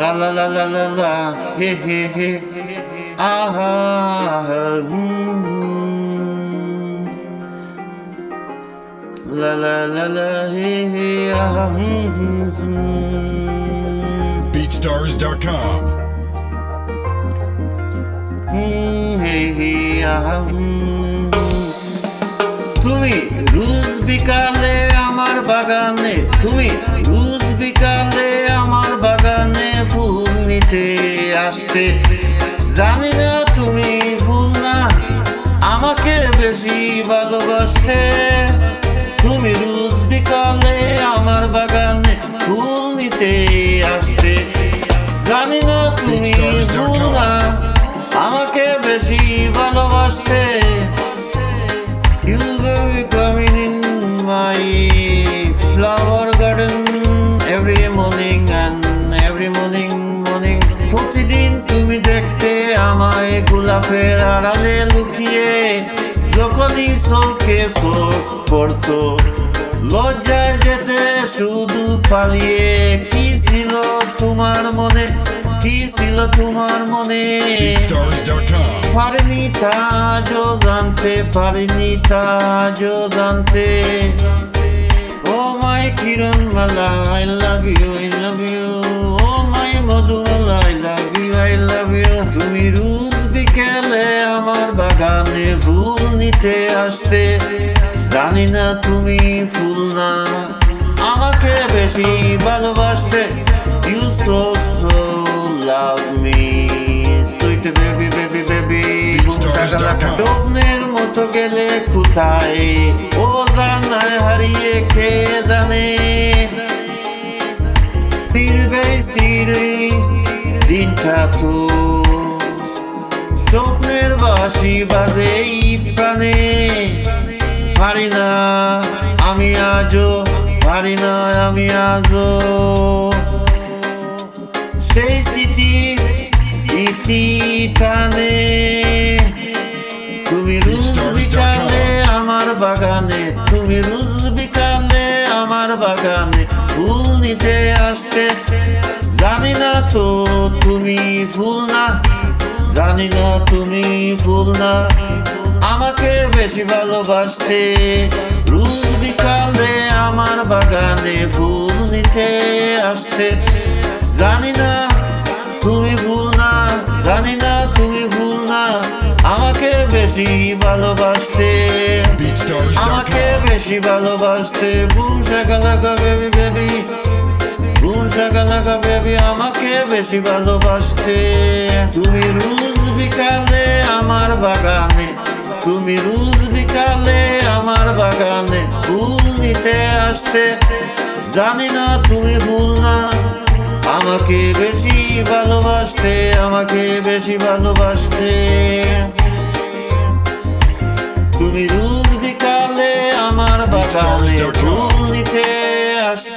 La la la la la la, he he he, aha, mm. La la la la, he he, aha, mm, mm, mm. BeatStars.com. হুম, হে হে আহা, হুম, হুম। তুমি রোজ বিকালে আমার বাগানে তুমি আসতে জানি না তুমি ফুল না আমাকে বেশি ভালোবাসতে। তুমি রোজ বিকালে আমার বাগানে ফুল নিতে আসতে। জানি না তুমি ফুল না আমাকে বেশি ভালোবাসতে। You will be coming in my flower garden every morning আমায় আড়ালে লুকিয়ে যখনই চোখে চোখ পড়তো, লজ্জায় যেতে শুধু পালিয়ে। কি ছিল তোমার মনে? কি ছিল তোমার মনে? পারিনি তাজও জানতে, পারিনি তাজও জানতে। ও my Kiran Mala I love you I love you ফুল আসতে জানি না তুমি ফুল না। আমাকে বেশি ভালোবাসতে you so so love me sweet baby baby baby মতো গেলে কোথায়? ও জানায় হারিয়ে কে জানে? দিনটা তো। স্বপ্নের বাসি বাজে এই প্রাণে পারি না আমি আজও পারি না আমি আজও। সেই স্মৃতি ইতি টানে। তুমি রোজ বিকালে আমার বাগানে তুমি রোজ বিকালে আমার বাগানে। ফুল নিতে আসতে জানি না তো তুমি ফুল না জানি না তুমি ফুল না। আমাকে বেশি ভালোবাসতে। রোজ বিকালে আমার বাগানে ফুল নিতে আসতে। জানি না তুমি ভুল না, জানি না তুমি ভুল না, আমাকে বেশি ভালোবাসতে। আমাকে বেশি ভালোবাসতে। Boom shakalaka baby baby boom shakalaka baby, আমাকে বেশি ভালোবাসতে। তুমি রোজ বিকালে আমার বাগানে তুমি রোজ বিকালে আমার বাগানে ফুল নিতে আসতে। জানি না তুমি ভুল না আমাকে বেশি ভালোবাসতে আমাকে বেশি ভালোবাসতে। তুমি রোজ বিকালে আমার বাগানে ফুল নিতে